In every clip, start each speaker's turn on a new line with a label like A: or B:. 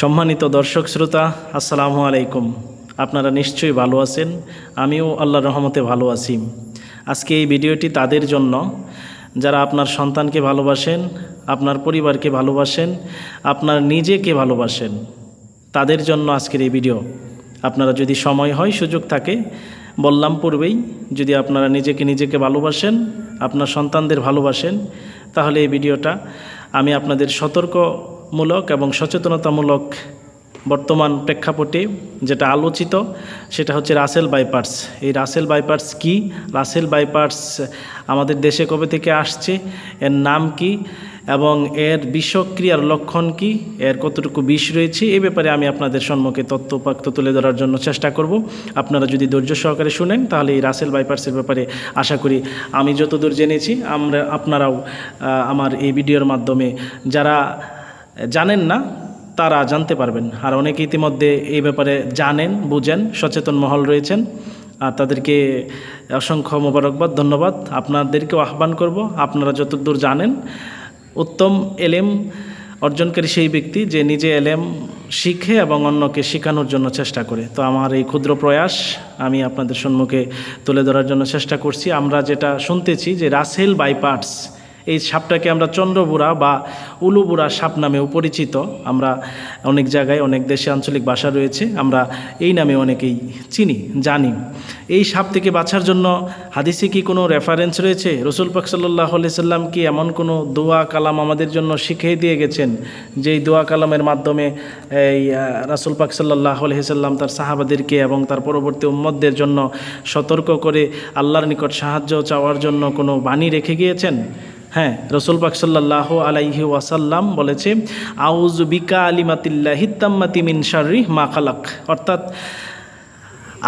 A: সম্মানিত দর্শক শ্রোতা, আসসালামু আলাইকুম। আপনারা নিশ্চয়ই ভালো আছেন, আমিও আল্লাহর রহমতে ভালো আছি। আজকে এই ভিডিওটি তাদের জন্য, যারা আপনার সন্তানকে ভালোবাসেন, আপনার পরিবারকে ভালোবাসেন, আপনার নিজেকে ভালোবাসেন, তাদের জন্য আজকের এই ভিডিও। আপনারা যদি সময় হয়, সুযোগ থাকে, বললাম পূর্বেই, যদি আপনারা নিজেকে নিজেকে ভালোবাসেন, আপনার সন্তানদের ভালোবাসেন, তাহলে এই ভিডিওটা আমি আপনাদের সতর্কমূলক এবং সচেতনতামূলক বর্তমান প্রেক্ষাপটে যেটা আলোচিত, সেটা হচ্ছে রাসেল বাইপার্স। এই রাসেল বাইপার্স কি? রাসেল বাইপার্স আমাদের দেশে কবে থেকে আসছে? এর নাম কি? এবং এর বিষক্রিয়ার লক্ষণ কি? এর কতটুকু বিষ রয়েছে? এ ব্যাপারে আমি আপনাদের সম্মুখে তথ্যপাক্ত তুলে ধরার জন্য চেষ্টা করব। আপনারা যদি ধৈর্য সহকারে শুনেন, তাহলে এই রাসেল বাইপার্সের ব্যাপারে আশা করি আমি যতদূর জেনেছি, আমরা, আপনারাও আমার এই ভিডিওর মাধ্যমে যারা জানেন না, তারা জানতে পারবেন। আর অনেকে ইতিমধ্যে এই ব্যাপারে জানেন, বুঝেন, সচেতন মহল রয়েছেন। আর তাদেরকে অসংখ্য মোবারকবাদ, ধন্যবাদ। আপনাদেরকেও আহ্বান করব, আপনারা যতদূর জানেন। উত্তম এলেম অর্জনকারী সেই ব্যক্তি যে নিজে এলেম শিখে এবং অন্যকে শেখানোর জন্য চেষ্টা করে। তো আমার এই ক্ষুদ্র প্রয়াস আমি আপনাদের সম্মুখে তুলে ধরার জন্য চেষ্টা করছি। আমরা যেটা শুনতেছি যে রাসেল বাইপার্টস এই সাপটাকে আমরা চন্দ্রবুড়া বা উলুবুড়া সাপ নামেও পরিচিত। আমরা অনেক জায়গায়, অনেক দেশে আঞ্চলিক ভাষা রয়েছে, আমরা এই নামে অনেকেই চিনি, জানি। এই সাপ থেকে বাঁচার জন্য হাদিসে কি কোনো রেফারেন্স রয়েছে? রসুল পাক সাল্লাহ সাল্লাম কি এমন কোনো দোয়া কালাম আমাদের জন্য শিখিয়ে দিয়ে গেছেন? যেই দোয়া কালামের মাধ্যমে এই রাসুল পাক সাল্লাহ সাল্লাম তার সাহাবাদেরকে এবং তার পরবর্তী উম্মতদের জন্য সতর্ক করে আল্লাহর নিকট সাহায্য চাওয়ার জন্য কোনো বাণী রেখে গিয়েছেন? হ্যাঁ রসুল পাক সাল্লাহ আলাইহি ওয়াসাল্লাম বলেছে আউজ বিকা আলিমাতিল্লা হিত্তাম্মাতি মিন শারি মা খালাক। অর্থাৎ,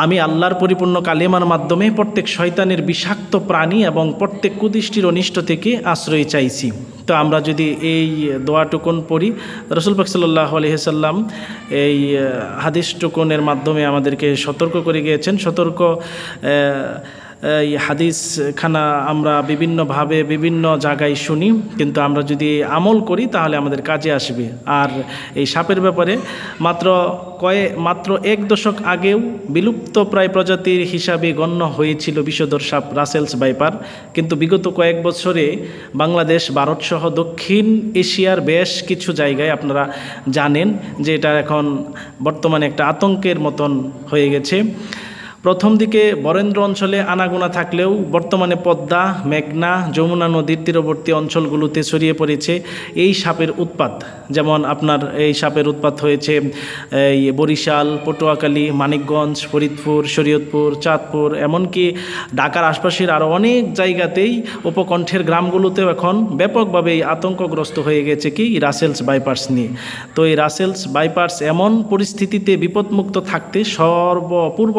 A: আমি আল্লাহর পরিপূর্ণ কালেমার মাধ্যমে প্রত্যেক শয়তানের বিষাক্ত প্রাণী এবং প্রত্যেক কুদৃষ্টির অনিষ্ট থেকে আশ্রয় চাইছি। তো আমরা যদি এই দোয়াটুকুন পড়ি, রসুল পাক সাল্লাহ আলহিসাল্লাম এই হাদিস টুকুনের মাধ্যমে আমাদেরকে সতর্ক করে গিয়েছেন। সতর্ক এই হাদিসখানা আমরা বিভিন্নভাবে বিভিন্ন জায়গায় শুনি, কিন্তু আমরা যদি আমল করি তাহলে আমাদের কাজে আসবে। আর এই সাপের ব্যাপারে মাত্র কয়ে, মাত্র এক দশক আগেও বিলুপ্ত প্রায় প্রজাতির হিসাবে গণ্য হয়েছিল বিষধর সাপ রাসেলস বাইপার কিন্তু বিগত কয়েক বছরে বাংলাদেশ, ভারতসহ দক্ষিণ এশিয়ার বেশ কিছু জায়গায় আপনারা জানেন যে এটা এখন বর্তমানে একটা আতঙ্কের মতন হয়ে গেছে। প্রথম দিকে বরেন্দ্র অঞ্চলে আনাগোনা থাকলেও বর্তমানে পদ্মা, মেঘনা, যমুনা নদীর তীরবর্তী অঞ্চলগুলোতে ছড়িয়ে পড়েছে এই সাপের উৎপাত। যেমন আপনার এই সাপের উৎপাত হয়েছে, এই বরিশাল, পটুয়াখালী, মানিকগঞ্জ, ফরিদপুর, শরীয়তপুর, চাঁদপুর, এমনকি ঢাকার আশপাশের আরও অনেক জায়গাতেই উপকণ্ঠের গ্রামগুলোতেও এখন ব্যাপকভাবে আতঙ্কগ্রস্ত হয়ে গেছে কি রাসেলস বাইপার্স নিয়ে। তো এই রাসেলস বাইপার্স এমন পরিস্থিতিতে বিপদমুক্ত থাকতে সর্ব পূর্ব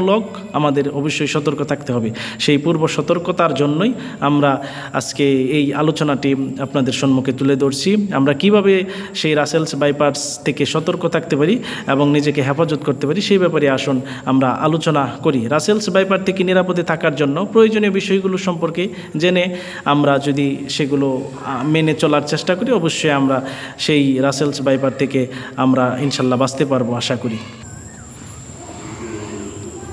A: সতর্কতামূলক আমাদের অবশ্যই সতর্ক থাকতে হবে। সেই পূর্ব সতর্কতার জন্যই আমরা আজকে এই আলোচনাটি আপনাদের সম্মুখে তুলে ধরছি। আমরা কীভাবে সেই রাসেলস বাইপার্স থেকে সতর্ক থাকতে পারি এবং নিজেকে হেফাজত করতে পারি, সেই ব্যাপারে আসুন আমরা আলোচনা করি। রাসেলস বাইপার থেকে নিরাপদে থাকার জন্য প্রয়োজনীয় বিষয়গুলো সম্পর্কে জেনে আমরা যদি সেগুলো মেনে চলার চেষ্টা করি, অবশ্যই আমরা সেই রাসেলস বাইপার থেকে আমরা ইনশাল্লাহ বাঁচতে পারব, আশা করি।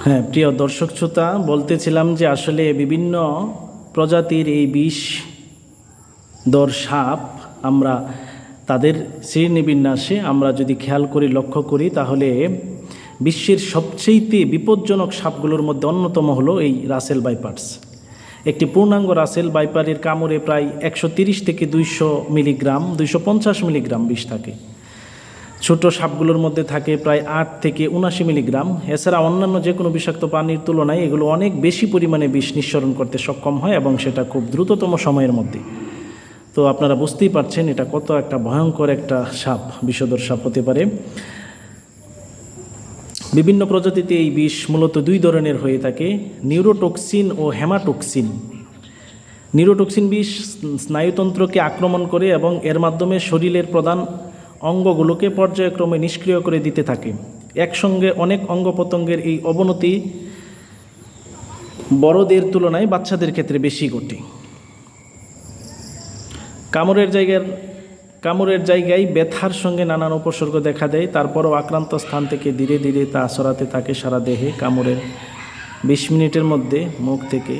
A: হ্যাঁ প্রিয় দর্শক শ্রোতা, বলতেছিলাম যে আসলে বিভিন্ন প্রজাতির এই বিষ দর সাপ আমরা তাদের শ্রেণীবিন্যাসে আমরা যদি খেয়াল করি, লক্ষ্য করি, তাহলে বিশ্বের সবচেয়েতে বিপজ্জনক সাপগুলোর মধ্যে অন্যতম হলো এই রাসেল বাইপার্স একটি পূর্ণাঙ্গ রাসেল বাইপারের কামড়ে প্রায় একশো থেকে দুইশো মিলিগ্রাম, দুইশো পঞ্চাশ মিলিগ্রাম বিষ থাকে। ছোট সাপগুলোর মধ্যে থাকে প্রায় আট থেকে উনাশি মিলিগ্রাম। এছাড়া অন্যান্য যে কোনো বিষাক্ত পানির তুলনায় এগুলো অনেক বেশি পরিমাণে বিষ নিঃসরণ করতে সক্ষম হয় এবং সেটা খুব দ্রুততম সময়ের মধ্যে। তো আপনারা বুঝতেই পারছেন এটা কত একটা ভয়ঙ্কর একটা সাপ, বিষধর সাপ হতে পারে। বিভিন্ন প্রজাতিতে এই বিষ মূলত দুই ধরনের হয়ে থাকে, নিউরোটক্সিন ও হেমাটক্সিন। নিউরোটক্সিন বিষ স্নায়ুতন্ত্রকে আক্রমণ করে এবং এর মাধ্যমে শরীরের প্রধান অঙ্গগুলোকে পর্যায়ক্রমে নিষ্ক্রিয় করে দিতে থাকে। একসঙ্গে অনেক অঙ্গ প্রত্যঙ্গের এই অবনতি বড়দের তুলনায় বাচ্চাদের ক্ষেত্রে বেশি ঘটে। কামড়ের জায়গার, কামড়ের জায়গায় ব্যথার সঙ্গে নানান উপসর্গ দেখা দেয়, তারপরও আক্রান্ত স্থান থেকে ধীরে ধীরে তা সরাতে থাকে সারা দেহে কামড়ের। বিশ মিনিটের মধ্যে মুখ থেকে